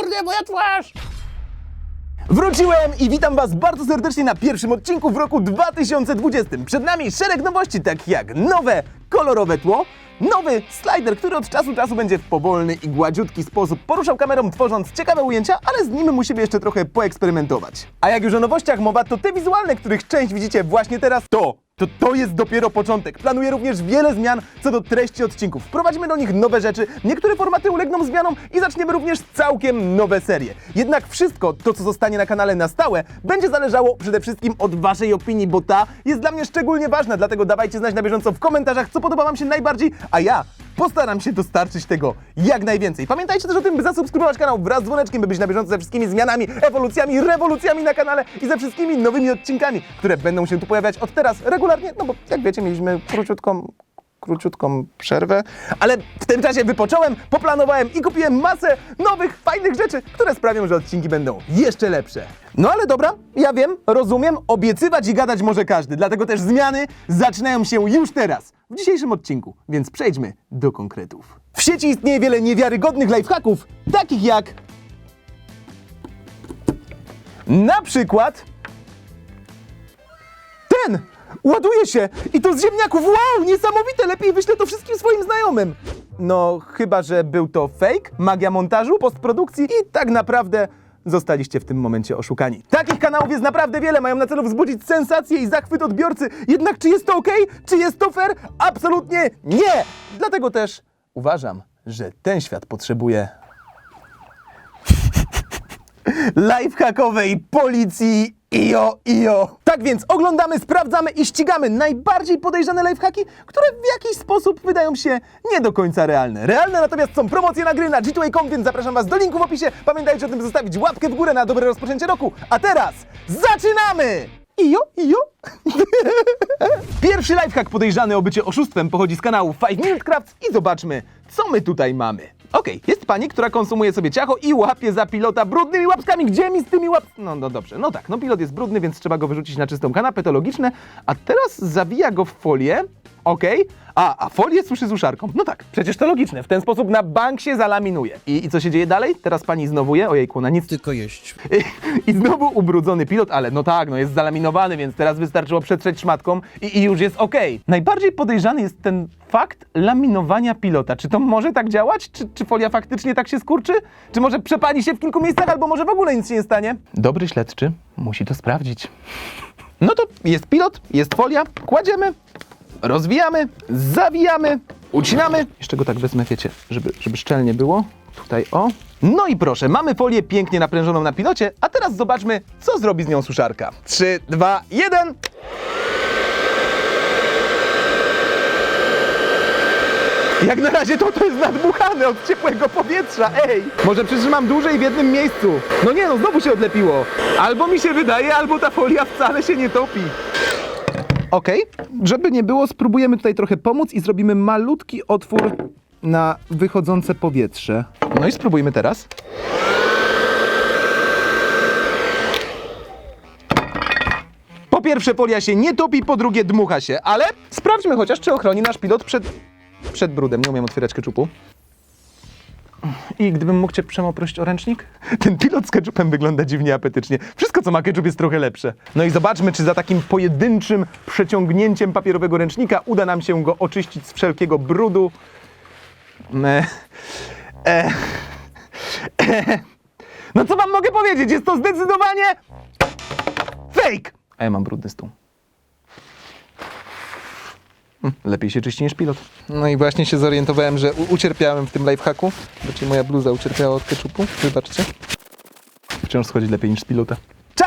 kurde, moja twarz! Wróciłem i witam Was bardzo serdecznie na pierwszym odcinku w roku 2020. Przed nami szereg nowości, takich jak nowe, kolorowe tło, nowy slider, który od czasu do czasu będzie w powolny i gładziutki sposób poruszał kamerą, tworząc ciekawe ujęcia, ale z nim musimy jeszcze trochę poeksperymentować. A jak już o nowościach mowa, to te wizualne, których część widzicie właśnie teraz, to to to jest dopiero początek. Planuję również wiele zmian co do treści odcinków. Wprowadzimy do nich nowe rzeczy, niektóre formaty ulegną zmianom i zaczniemy również całkiem nowe serie. Jednak wszystko to, co zostanie na kanale na stałe, będzie zależało przede wszystkim od Waszej opinii, bo ta jest dla mnie szczególnie ważna, dlatego dawajcie znać na bieżąco w komentarzach, co podoba Wam się najbardziej, a ja postaram się dostarczyć tego jak najwięcej. Pamiętajcie też o tym, by zasubskrybować kanał wraz z dzwoneczkiem, by być na bieżąco ze wszystkimi zmianami, ewolucjami, rewolucjami na kanale i ze wszystkimi nowymi odcinkami, które będą się tu pojawiać od teraz regularnie, no bo jak wiecie, mieliśmy króciutką króciutką przerwę, ale w tym czasie wypocząłem, poplanowałem i kupiłem masę nowych, fajnych rzeczy, które sprawią, że odcinki będą jeszcze lepsze. No ale dobra, ja wiem, rozumiem, obiecywać i gadać może każdy, dlatego też zmiany zaczynają się już teraz, w dzisiejszym odcinku, więc przejdźmy do konkretów. W sieci istnieje wiele niewiarygodnych lifehacków, takich jak na przykład ten! Ładuje się! I to z ziemniaków! Wow! Niesamowite! Lepiej wyślę to wszystkim swoim znajomym! No, chyba, że był to fake, magia montażu, postprodukcji i tak naprawdę zostaliście w tym momencie oszukani. Takich kanałów jest naprawdę wiele, mają na celu wzbudzić sensację i zachwyt odbiorcy. Jednak czy jest to ok? Czy jest to fair? Absolutnie nie! Dlatego też uważam, że ten świat potrzebuje lifehackowej policji IO IO. Tak więc oglądamy, sprawdzamy i ścigamy najbardziej podejrzane lifehacki, które w jakiś sposób wydają się nie do końca realne. Realne natomiast są promocje na gry na g2a.com, więc zapraszam Was do linku w opisie. Pamiętajcie o tym, by zostawić łapkę w górę na dobre rozpoczęcie roku. A teraz zaczynamy! Ijo, ijo. Pierwszy lifehack podejrzany o bycie oszustwem pochodzi z kanału 5 Minute Crafts i zobaczmy, co my tutaj mamy. Okej, jest pani, która konsumuje sobie ciacho i łapie za pilota brudnymi łapskami. Gdzie mi z tymi łap... No, no dobrze, no tak, no pilot jest brudny, więc trzeba go wyrzucić na czystą kanapę, to logiczne. A teraz zawija go w folię, okej, a, a folię suszy suszarką. No tak, przecież to logiczne, w ten sposób na bank się zalaminuje. I, I co się dzieje dalej? Teraz pani znowu je, ojejku, na nic Tylko jeść. i znowu ubrudzony pilot, ale no tak, no jest zalaminowany, więc teraz wystarczyło przetrzeć szmatką i, i już jest okej. Najbardziej podejrzany jest ten fakt laminowania pilota. Czy to może tak działać? Czy, czy folia faktycznie tak się skurczy? Czy może przepali się w kilku miejscach, albo może w ogóle nic się nie stanie? Dobry śledczy musi to sprawdzić. No to jest pilot, jest folia, kładziemy, rozwijamy, zawijamy, ucinamy. Jeszcze go tak wezmę, wiecie, żeby, żeby szczelnie było. Tutaj o. No i proszę, mamy folię pięknie naprężoną na pilocie, a teraz zobaczmy, co zrobi z nią suszarka. 3, 2, 1. Jak na razie to to jest nadmuchane od ciepłego powietrza, ej! Może przytrzymam dłużej w jednym miejscu. No nie no, znowu się odlepiło. Albo mi się wydaje, albo ta folia wcale się nie topi. Okej, żeby nie było, spróbujemy tutaj trochę pomóc i zrobimy malutki otwór na wychodzące powietrze. No i spróbujmy teraz. Po pierwsze, folia się nie topi, po drugie, dmucha się, ale sprawdźmy chociaż, czy ochroni nasz pilot przed, przed brudem. Nie umiem otwierać keczupu. I gdybym mógł cię przemoprosić o ręcznik? Ten pilot z keczupem wygląda dziwnie apetycznie. Wszystko, co ma keczup, jest trochę lepsze. No i zobaczmy, czy za takim pojedynczym przeciągnięciem papierowego ręcznika uda nam się go oczyścić z wszelkiego brudu. E, e, e. No co wam mogę powiedzieć? Jest to zdecydowanie fake! A ja mam brudny stół. Lepiej się czyści niż pilot. No i właśnie się zorientowałem, że ucierpiałem w tym lifehacku. Znaczy moja bluza ucierpiała od keczupu. Wybaczcie. Wciąż schodzi lepiej niż z pilota.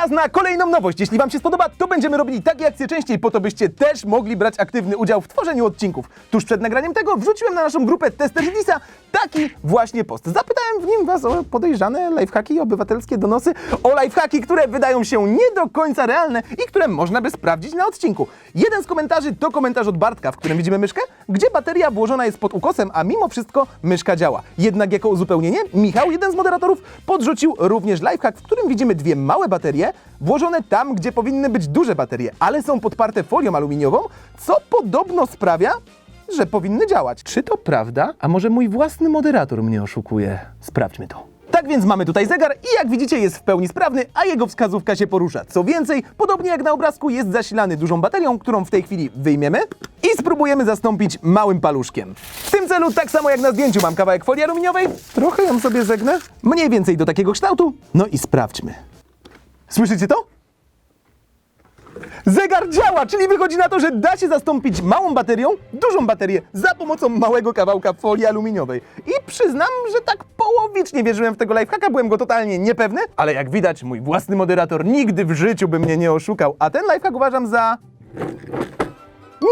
Czas na kolejną nowość. Jeśli Wam się spodoba, to będziemy robili takie akcje częściej, po to byście też mogli brać aktywny udział w tworzeniu odcinków. Tuż przed nagraniem tego wrzuciłem na naszą grupę Tester Disa taki właśnie post. Zapytałem w nim Was o podejrzane lifehacki, obywatelskie donosy, o lifehacki, które wydają się nie do końca realne i które można by sprawdzić na odcinku. Jeden z komentarzy to komentarz od Bartka, w którym widzimy myszkę, gdzie bateria włożona jest pod ukosem, a mimo wszystko myszka działa. Jednak jako uzupełnienie, Michał, jeden z moderatorów, podrzucił również lifehack, w którym widzimy dwie małe baterie włożone tam, gdzie powinny być duże baterie, ale są podparte folią aluminiową, co podobno sprawia, że powinny działać. Czy to prawda? A może mój własny moderator mnie oszukuje? Sprawdźmy to. Tak Tak więc mamy tutaj zegar i jak widzicie jest w pełni sprawny, a jego wskazówka się porusza. Co więcej, podobnie jak na obrazku jest zasilany dużą baterią, którą w tej chwili wyjmiemy i spróbujemy zastąpić małym paluszkiem. W tym celu, tak samo jak na zdjęciu, mam kawałek folii aluminiowej, trochę ją sobie zegnę, mniej więcej do takiego kształtu, no i sprawdźmy. Słyszycie to? Zegar działa, czyli wychodzi na to, że da się zastąpić małą baterią dużą baterię za pomocą małego kawałka folii aluminiowej. I przyznam, że tak połowicznie wierzyłem w tego lifehacka, byłem go totalnie niepewny, ale jak widać, mój własny moderator nigdy w życiu by mnie nie oszukał, a ten lifehack uważam za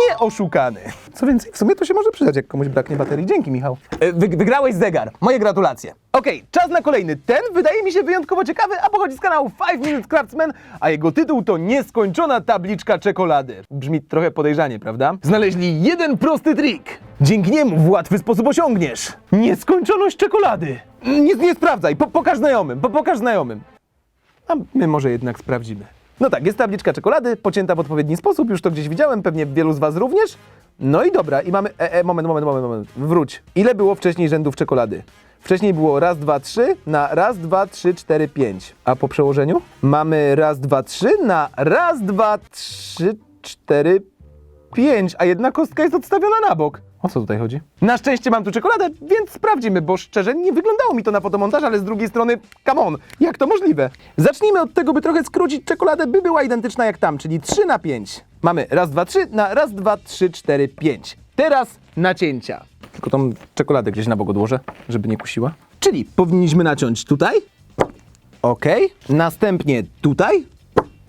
nieoszukany. Co więcej, w sumie to się może przydać, jak komuś braknie baterii. Dzięki, Michał. E, Wy, wygrałeś zegar. Moje gratulacje. Okej, czas na kolejny. Ten wydaje mi się wyjątkowo ciekawy, a pochodzi z kanału 5 Minute Craftsman, a jego tytuł to Nieskończona tabliczka czekolady. Brzmi trochę podejrzanie, prawda? Znaleźli jeden prosty trik. Dzięki niemu w łatwy sposób osiągniesz nieskończoność czekolady. Nie, nie sprawdzaj, po, pokaż znajomym, po, pokaż znajomym. A my może jednak sprawdzimy. No tak, jest tabliczka czekolady, pocięta w odpowiedni sposób, już to gdzieś widziałem, pewnie wielu z Was również. No i dobra, i mamy. E, e, moment, moment, moment, moment. Wróć. Ile było wcześniej rzędów czekolady? Wcześniej było raz, dwa, trzy na raz, dwa, trzy, cztery, pięć. A po przełożeniu? Mamy raz, dwa, trzy na raz, dwa, trzy, cztery, pięć, a jedna kostka jest odstawiona na bok. O co tutaj chodzi? Na szczęście mam tu czekoladę, więc sprawdzimy, bo szczerze nie wyglądało mi to na fotomontaż, ale z drugiej strony, come on, jak to możliwe? Zacznijmy od tego, by trochę skrócić czekoladę, by była identyczna jak tam, czyli 3 na 5. Mamy raz, dwa, trzy na raz, dwa, trzy, cztery, pięć. Teraz nacięcia. Tylko tą czekoladę gdzieś na bok odłożę, żeby nie kusiła. Czyli powinniśmy naciąć tutaj. Ok. Następnie tutaj.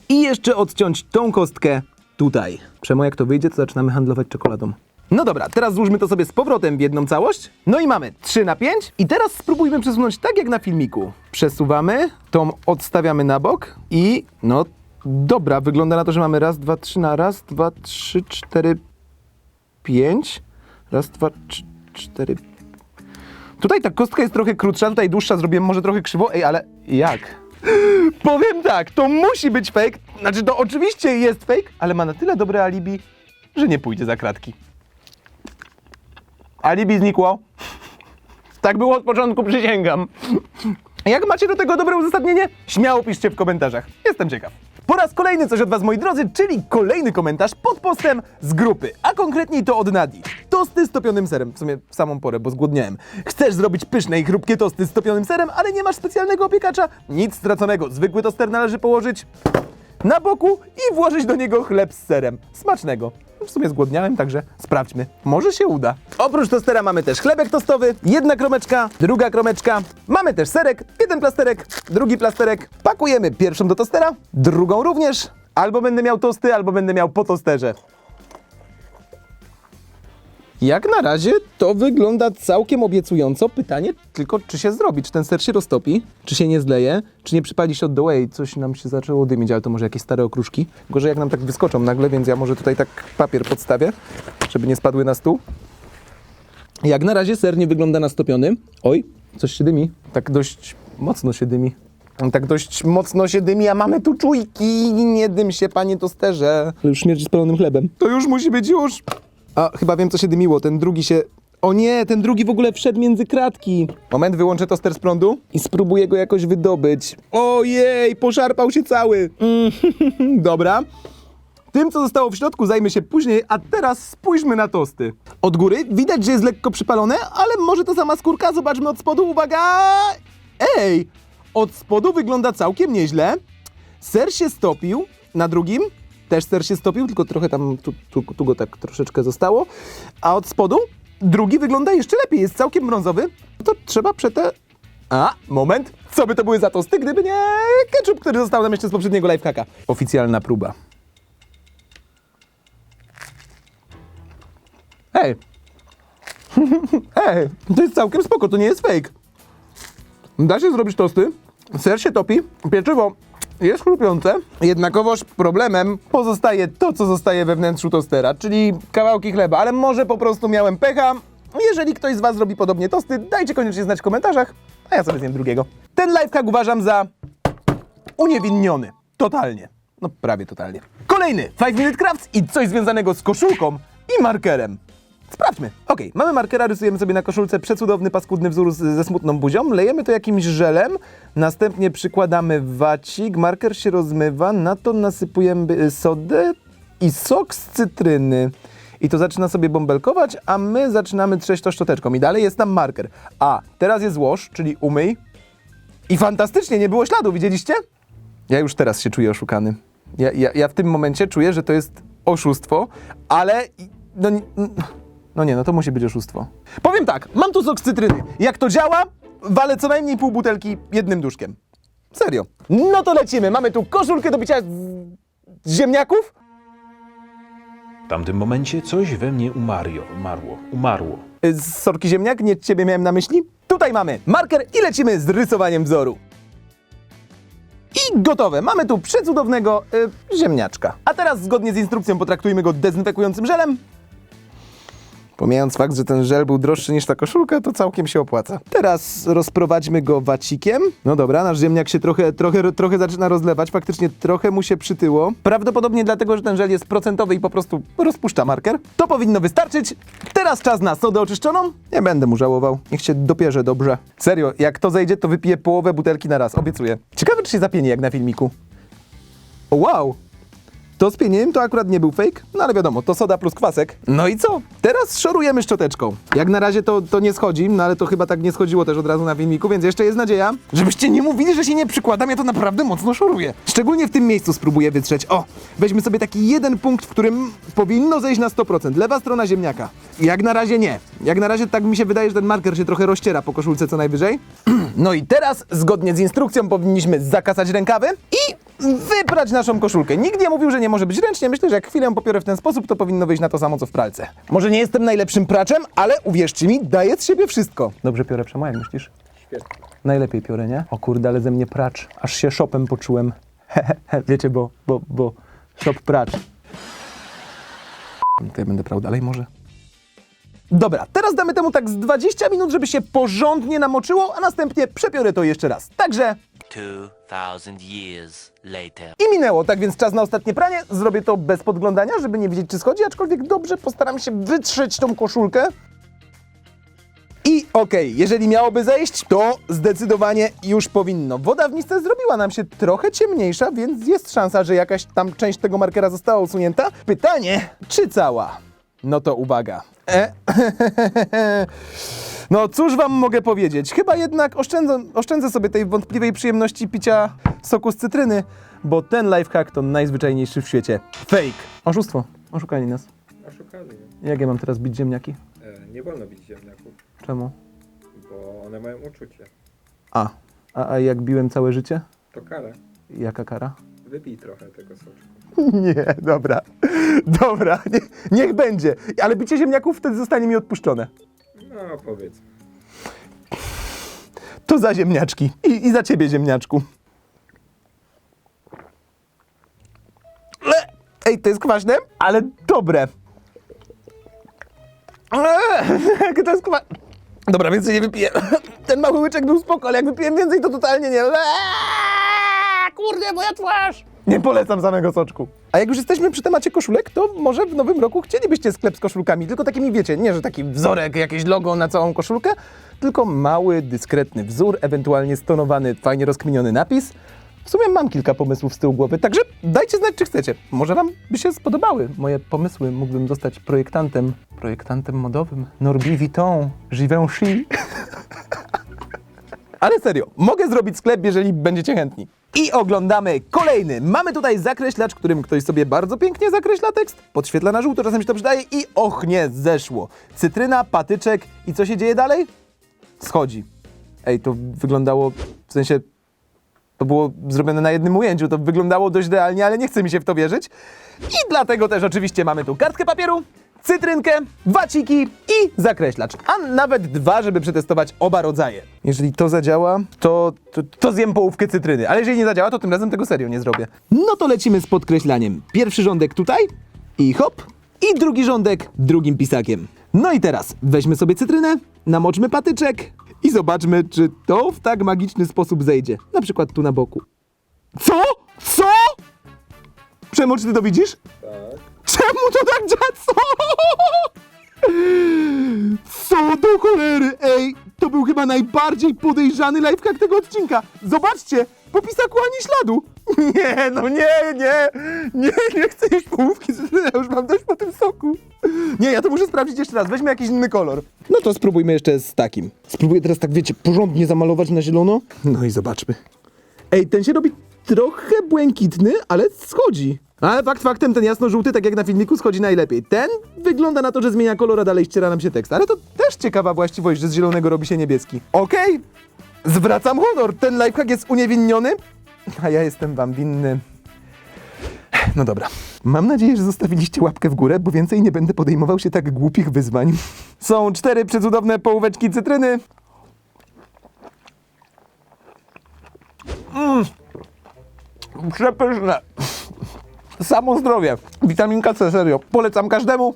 I jeszcze odciąć tą kostkę tutaj. Przemo jak to wyjdzie, to zaczynamy handlować czekoladą. No dobra, teraz złóżmy to sobie z powrotem w jedną całość. No i mamy 3 na 5. I teraz spróbujmy przesunąć tak jak na filmiku. Przesuwamy, tą odstawiamy na bok i no dobra, wygląda na to, że mamy raz, dwa, trzy na raz, dwa, trzy, cztery, pięć. Raz, dwa, trz- cztery. Tutaj ta kostka jest trochę krótsza, tutaj dłuższa, zrobiłem może trochę krzywo. Ej, ale jak? Powiem tak, to musi być fake. Znaczy, to oczywiście jest fake, ale ma na tyle dobre alibi, że nie pójdzie za kratki. Alibi znikło. Tak było od początku, przysięgam. Jak macie do tego dobre uzasadnienie? Śmiało piszcie w komentarzach. Jestem ciekaw. Po raz kolejny coś od Was, moi drodzy, czyli kolejny komentarz pod postem z grupy, a konkretniej to od Nadi. Tosty z topionym serem, w sumie w samą porę, bo zgłodniałem. Chcesz zrobić pyszne i chrupkie tosty z topionym serem, ale nie masz specjalnego opiekacza? Nic straconego. Zwykły toster należy położyć na boku i włożyć do niego chleb z serem. Smacznego. W sumie zgłodniałem, także sprawdźmy. Może się uda. Oprócz tostera mamy też chlebek tostowy, jedna kromeczka, druga kromeczka. Mamy też serek, jeden plasterek, drugi plasterek. Pakujemy pierwszą do tostera, drugą również. Albo będę miał tosty, albo będę miał po tosterze. Jak na razie to wygląda całkiem obiecująco. Pytanie tylko, czy się zrobi, czy ten ser się roztopi, czy się nie zleje, czy nie przypali się od dołu. Ej, coś nam się zaczęło dymić, ale to może jakieś stare okruszki. Gorzej jak nam tak wyskoczą nagle, więc ja może tutaj tak papier podstawię, żeby nie spadły na stół. Jak na razie ser nie wygląda na stopiony. Oj, coś się dymi. Tak dość mocno się dymi. Tak dość mocno się dymi, a mamy tu czujki. Nie dym się, panie tosterze. Ale już śmierdzi spalonym chlebem. To już musi być już. A, chyba wiem, co się dymiło. Ten drugi się... O nie, ten drugi w ogóle wszedł między kratki. Moment, wyłączę toster z prądu i spróbuję go jakoś wydobyć. Ojej, poszarpał się cały. Mm, Dobra. Tym, co zostało w środku, zajmę się później, a teraz spójrzmy na tosty. Od góry widać, że jest lekko przypalone, ale może to sama skórka. Zobaczmy od spodu. Uwaga! Ej! Od spodu wygląda całkiem nieźle. Ser się stopił. Na drugim też ser się stopił, tylko trochę tam, tu, tu, tu go tak troszeczkę zostało. A od spodu drugi wygląda jeszcze lepiej. Jest całkiem brązowy. To trzeba przetę... A, moment. Co by to były za tosty, gdyby nie ketchup, który został nam jeszcze z poprzedniego lifehacka. Oficjalna próba. Ej. Ej, to jest całkiem spoko, to nie jest fake. Da się zrobić tosty, ser się topi, pieczywo jest chrupiące, jednakowoż problemem pozostaje to, co zostaje we wnętrzu tostera, czyli kawałki chleba, ale może po prostu miałem pecha. Jeżeli ktoś z Was robi podobnie tosty, dajcie koniecznie znać w komentarzach, a ja sobie zjem drugiego. Ten lifehack uważam za uniewinniony. Totalnie. No prawie totalnie. Kolejny 5 Minute Crafts i coś związanego z koszulką i markerem. Sprawdźmy. Okej, mamy markera, rysujemy sobie na koszulce przecudowny, paskudny wzór ze smutną buzią, lejemy to jakimś żelem, następnie przykładamy wacik, marker się rozmywa, na to nasypujemy y, sodę i sok z cytryny. I to zaczyna sobie bąbelkować, a my zaczynamy trzeć to szczoteczką. I dalej jest tam marker. A, teraz jest łoż, czyli umyj. I fantastycznie, nie było śladu, widzieliście? Ja już teraz się czuję oszukany. Ja, ja, ja w tym momencie czuję, że to jest oszustwo, ale no, no nie, no to musi być oszustwo. Powiem tak, mam tu sok z cytryny. Jak to działa, walę co najmniej pół butelki jednym duszkiem. Serio. No to lecimy. Mamy tu koszulkę do bicia z z ziemniaków. W tamtym momencie coś we mnie umario, umarło, umarło. Y, Z sorki ziemniak, nie ciebie miałem na myśli. Tutaj mamy marker i lecimy z rysowaniem wzoru. I gotowe. Mamy tu przecudownego y, ziemniaczka. A teraz zgodnie z instrukcją potraktujmy go dezynfekującym żelem. Pomijając fakt, że ten żel był droższy niż ta koszulka, to całkiem się opłaca. Teraz rozprowadźmy go wacikiem. No dobra, nasz ziemniak się trochę, trochę, trochę zaczyna rozlewać. Faktycznie trochę mu się przytyło. Prawdopodobnie dlatego, że ten żel jest procentowy i po prostu rozpuszcza marker. To powinno wystarczyć. Teraz czas na sodę oczyszczoną. Nie będę mu żałował. Niech się dopierze dobrze. Serio, jak to zejdzie, to wypiję połowę butelki na raz. Obiecuję. Ciekawe, czy się zapieni jak na filmiku. Wow! To z pienieniem to akurat nie był fake, no ale wiadomo, to soda plus kwasek. No i co? Teraz szorujemy szczoteczką. Jak na razie to, to nie schodzi, no ale to chyba tak nie schodziło też od razu na filmiku, więc jeszcze jest nadzieja. Żebyście nie mówili, że się nie przykładam, ja to naprawdę mocno szoruję. Szczególnie w tym miejscu spróbuję wytrzeć. O, weźmy sobie taki jeden punkt, w którym powinno zejść na 100%. Lewa strona ziemniaka. Jak na razie nie. Jak na razie tak mi się wydaje, że ten marker się trochę rozciera po koszulce co najwyżej. No i teraz, zgodnie z instrukcją, powinniśmy zakasać rękawy i wyprać naszą koszulkę. Nikt nie mówił, że nie może być ręcznie. Myślę, że jak chwilę popiorę w ten sposób, to powinno wyjść na to samo, co w pralce. Może nie jestem najlepszym praczem, ale uwierzcie mi, daję z siebie wszystko. Dobrze piorę, Przemo, jak myślisz? Świetnie. Najlepiej piorę, nie? O kurde, ale ze mnie pracz. Aż się szopem poczułem. Wiecie, bo, bo, bo szop pracz. To ja będę prał dalej może? Dobra, teraz damy temu tak z 20 minut, żeby się porządnie namoczyło, a następnie przepiorę to jeszcze raz. Także 2000 years later. i minęło, tak więc czas na ostatnie pranie. Zrobię to bez podglądania, żeby nie wiedzieć, czy schodzi, aczkolwiek dobrze postaram się wytrzeć tą koszulkę. I okej, jeżeli miałoby zejść, to zdecydowanie już powinno. Woda w misce zrobiła nam się trochę ciemniejsza, więc jest szansa, że jakaś tam część tego markera została usunięta. Pytanie, czy cała? No to uwaga. E, no cóż wam mogę powiedzieć? Chyba jednak oszczędzę, oszczędzę sobie tej wątpliwej przyjemności picia soku z cytryny, bo ten lifehack to najzwyczajniejszy w świecie. Fake. Oszustwo. Oszukali nas. Oszukali. Jak ja mam teraz bić ziemniaki? E, nie wolno bić ziemniaków, Czemu? bo one mają uczucie. A. A, a jak biłem całe życie? To kara. Jaka kara? Wypij trochę tego soczku. Nie, dobra. Dobra, nie, niech będzie. Ale bicie ziemniaków wtedy zostanie mi odpuszczone. No powiedz. To za ziemniaczki. I, i za ciebie, ziemniaczku. Ej, to jest kwaśne, ale dobre. Eee, To jest kwa... Dobra, więcej nie wypiję. Ten mały łyczek był spoko, ale jak wypiję więcej, to totalnie nie. Kurde, moja twarz! Nie polecam samego soczku. A jak już jesteśmy przy temacie koszulek, to może w nowym roku chcielibyście sklep z koszulkami, tylko takimi wiecie, nie, że taki wzorek, jakieś logo na całą koszulkę, tylko mały, dyskretny wzór, ewentualnie stonowany, fajnie rozkminiony napis. W sumie mam kilka pomysłów z tyłu głowy, także dajcie znać, czy chcecie. Może wam by się spodobały moje pomysły. Mógłbym zostać projektantem, projektantem modowym. Norbi Vuitton, Givenchy. Ale serio, mogę zrobić sklep, jeżeli będziecie chętni. I oglądamy kolejny. Mamy tutaj zakreślacz, którym ktoś sobie bardzo pięknie zakreśla tekst, podświetla na żółto, czasem się to przydaje i och nie, zeszło. Cytryna, patyczek i co się dzieje dalej? Schodzi. Ej, to wyglądało, w sensie, to było zrobione na jednym ujęciu, to wyglądało dość realnie, ale nie chce mi się w to wierzyć. I dlatego też oczywiście mamy tu kartkę papieru, cytrynkę, waciki i zakreślacz. A nawet dwa, żeby przetestować oba rodzaje. Jeżeli to zadziała, to, to, to zjem połówkę cytryny. Ale jeżeli nie zadziała, to tym razem tego serio nie zrobię. No to lecimy z podkreślaniem. Pierwszy rządek tutaj i hop. I drugi rządek drugim pisakiem. No i teraz weźmy sobie cytrynę, namoczmy patyczek i zobaczmy, czy to w tak magiczny sposób zejdzie. Na przykład tu na boku. Co? Co? Przemo, czy ty to widzisz? Tak. Czemu to tak działa? Co? Do cholery, ej! To był chyba najbardziej podejrzany lifehack tego odcinka. Zobaczcie, po pisaku ani śladu. Nie, no nie, nie, nie, nie chcę jeść połówki ja już mam dość po tym soku. Nie, ja to muszę sprawdzić jeszcze raz, weźmy jakiś inny kolor. No to spróbujmy jeszcze z takim. Spróbuję teraz tak, wiecie, porządnie zamalować na zielono. No i zobaczmy. Ej, ten się robi trochę błękitny, ale schodzi. Ale fakt faktem, ten jasno-żółty, tak jak na filmiku, schodzi najlepiej. Ten wygląda na to, że zmienia kolor, a dalej ściera nam się tekst. Ale to też ciekawa właściwość, że z zielonego robi się niebieski. Okej, zwracam honor, ten lifehack jest uniewinniony, a ja jestem wam winny. No dobra. Mam nadzieję, że zostawiliście łapkę w górę, bo więcej nie będę podejmował się tak głupich wyzwań. Są cztery przecudowne połóweczki cytryny. Mm. Przepyszne. Samo zdrowie. Witaminka C, serio. Polecam każdemu.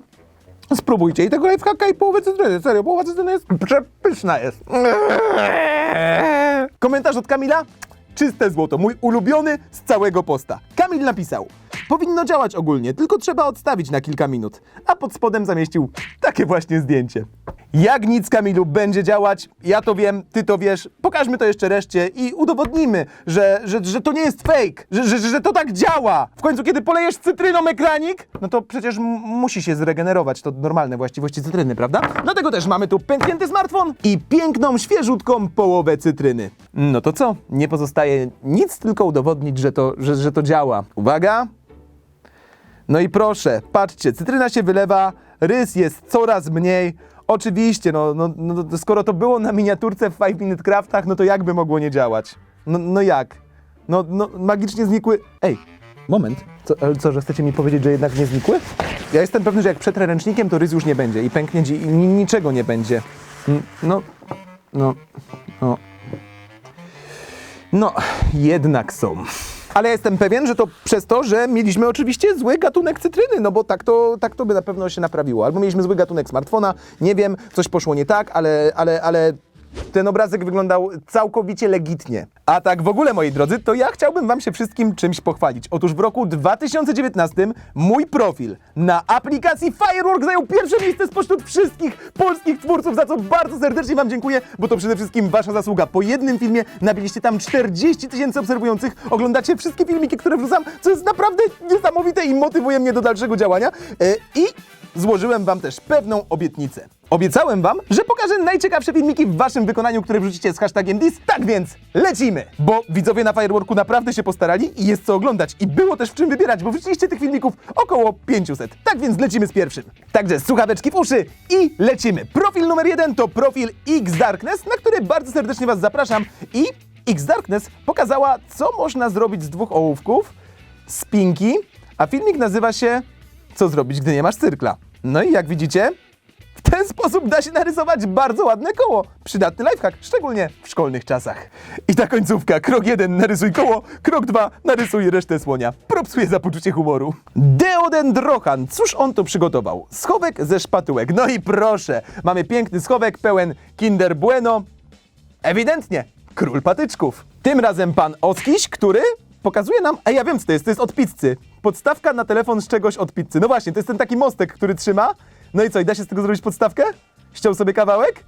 Spróbujcie. I tego lifehacka i połowę cytryny. Serio, połowa cytryny jest przepyszna jest. Komentarz od Kamila? Czyste złoto. Mój ulubiony z całego posta. Kamil napisał. Powinno działać ogólnie, tylko trzeba odstawić na kilka minut. A pod spodem zamieścił takie właśnie zdjęcie. Jak nic, Kamilu, będzie działać, ja to wiem, ty to wiesz. Pokażmy to jeszcze reszcie i udowodnimy, że, że, że to nie jest fake, że, że, że to tak działa. W końcu, kiedy polejesz cytryną ekranik, no to przecież musi się zregenerować. To normalne właściwości cytryny, prawda? Dlatego też mamy tu pęknięty smartfon i piękną, świeżutką połowę cytryny. No to co? Nie pozostaje nic, tylko udowodnić, że to, że, że to działa. Uwaga! No i proszę, patrzcie, cytryna się wylewa, rys jest coraz mniej. Oczywiście, no, no, no skoro to było na miniaturce w 5 Minute Craftach, no to jakby mogło nie działać? No, no jak? No, no magicznie znikły... Ej, moment. Co, ale co, że chcecie mi powiedzieć, że jednak nie znikły? Ja jestem pewny, że jak przetrę ręcznikiem, to rys już nie będzie i pęknięć i ni- niczego nie będzie. Mm, No, no, no. No, jednak są. Ale jestem pewien, że to przez to, że mieliśmy oczywiście zły gatunek cytryny, no bo tak to, tak to by na pewno się naprawiło. Albo mieliśmy zły gatunek smartfona, nie wiem, coś poszło nie tak, ale, ale, ale ten obrazek wyglądał całkowicie legitnie. A tak w ogóle, moi drodzy, to ja chciałbym wam się wszystkim czymś pochwalić. Otóż w roku 2019 mój profil na aplikacji Firework zajął pierwsze miejsce spośród wszystkich polskich twórców, za co bardzo serdecznie wam dziękuję, bo to przede wszystkim wasza zasługa. Po jednym filmie nabiliście tam 40 tysięcy obserwujących, oglądacie wszystkie filmiki, które wrzucam, co jest naprawdę niesamowite i motywuje mnie do dalszego działania. E, I złożyłem wam też pewną obietnicę. Obiecałem wam, że pokażę najciekawsze filmiki w waszym wykonaniu, które wrzucicie z hashtagiem DIS. Tak więc lecimy! Bo widzowie na Fireworku naprawdę się postarali i jest co oglądać. I było też w czym wybierać, bo wrzuciliście tych filmików około 500. Tak więc lecimy z pierwszym. Także słuchaweczki w uszy i lecimy. Profil numer jeden to profil X Darkness, na który bardzo serdecznie was zapraszam. I X Darkness pokazała, co można zrobić z dwóch ołówków, z pinki, a filmik nazywa się Co zrobić, gdy nie masz cyrkla. No i jak widzicie, w ten sposób da się narysować bardzo ładne koło. Przydatny lifehack, szczególnie w szkolnych czasach. I ta końcówka. Krok jeden, narysuj koło. Krok dwa, narysuj resztę słonia. Propsuję za poczucie humoru. Deodendrohan. Cóż on tu przygotował? Schowek ze szpatułek. No i proszę, mamy piękny schowek pełen Kinder Bueno. Ewidentnie, król patyczków. Tym razem pan Oskiś, który pokazuje nam, a ja wiem co to jest, to jest od pizzy. Podstawka na telefon z czegoś od pizzy. No właśnie, to jest ten taki mostek, który trzyma. No i co, i da się z tego zrobić podstawkę? Ściął sobie kawałek?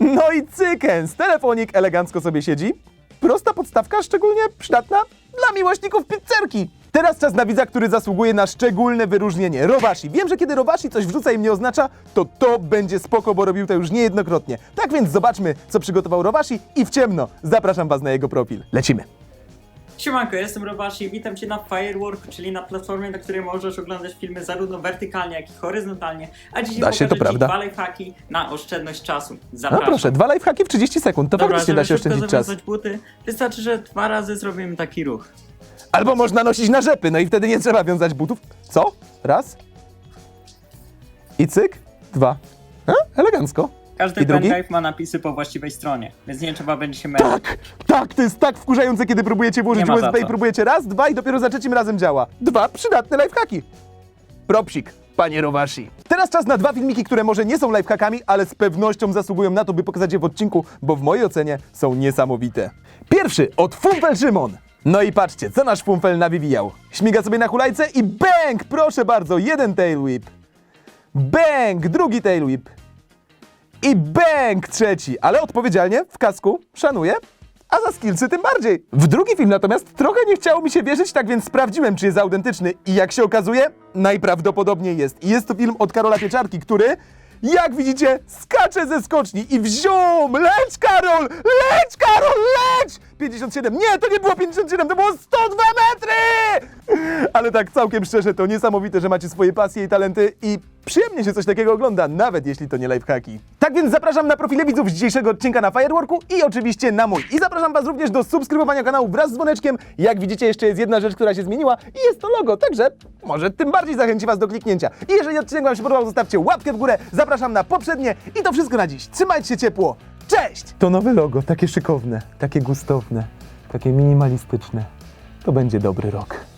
No i cykens, telefonik elegancko sobie siedzi. Prosta podstawka, szczególnie przydatna dla miłośników pizzerki. Teraz czas na widza, który zasługuje na szczególne wyróżnienie. Rowashi. Wiem, że kiedy Rowashi coś wrzuca i mnie oznacza, to to będzie spoko, bo robił to już niejednokrotnie. Tak więc zobaczmy, co przygotował Rowashi i w ciemno zapraszam was na jego profil. Lecimy. Siemanko, jestem Robashi, witam Cię na Firework, czyli na platformie, na której możesz oglądać filmy zarówno wertykalnie, jak i horyzontalnie, a dzisiaj Da się, to prawda. dwa lifehacki na oszczędność czasu. No Zapraszam. proszę, dwa lifehacki w 30 sekund, to Dobra, faktycznie da się oszczędzić czas. buty, wystarczy, że dwa razy zrobimy taki ruch. Albo można nosić na rzepy, no i wtedy nie trzeba wiązać butów. Co? Raz. I cyk. Dwa. A? Elegancko. Każdy I drugi? pendrive ma napisy po właściwej stronie, więc nie trzeba będzie się męczyć. Tak, tak, to jest tak wkurzające, kiedy próbujecie włożyć Nie ma za USB i co. próbujecie raz, dwa i dopiero za trzecim razem działa. Dwa przydatne lifehacki. Propsik, panie Rowashi. Teraz czas na dwa filmiki, które może nie są lifehackami, ale z pewnością zasługują na to, by pokazać je w odcinku, bo w mojej ocenie są niesamowite. Pierwszy od Fumfel Szymon. No i patrzcie, co nasz Fumfel nawywijał. Śmiga sobie na hulajce i bang! Proszę bardzo, jeden tail whip. Bang! Drugi tail whip. I bang! Trzeci, ale odpowiedzialnie, w kasku, szanuję. A za skillsy tym bardziej. W drugi film natomiast trochę nie chciało mi się wierzyć, tak więc sprawdziłem, czy jest autentyczny. I jak się okazuje, najprawdopodobniej jest. I jest to film od Karola Pieczarki, który, jak widzicie, skacze ze skoczni i wziął! Leć, Karol! Leć, Karol, leć! 57. Nie, to nie było 57, to było 102 metry! Ale tak całkiem szczerze, to niesamowite, że macie swoje pasje i talenty i przyjemnie się coś takiego ogląda, nawet jeśli to nie lifehacki. Tak więc zapraszam na profile widzów z dzisiejszego odcinka na Fireworku i oczywiście na mój. I zapraszam Was również do subskrybowania kanału wraz z dzwoneczkiem. Jak widzicie, jeszcze jest jedna rzecz, która się zmieniła i jest to logo, także może tym bardziej zachęci Was do kliknięcia. I jeżeli odcinek Wam się podobał, zostawcie łapkę w górę. Zapraszam na poprzednie i to wszystko na dziś. Trzymajcie się ciepło. Cześć! To nowe logo, takie szykowne, takie gustowne, takie minimalistyczne. To będzie dobry rok.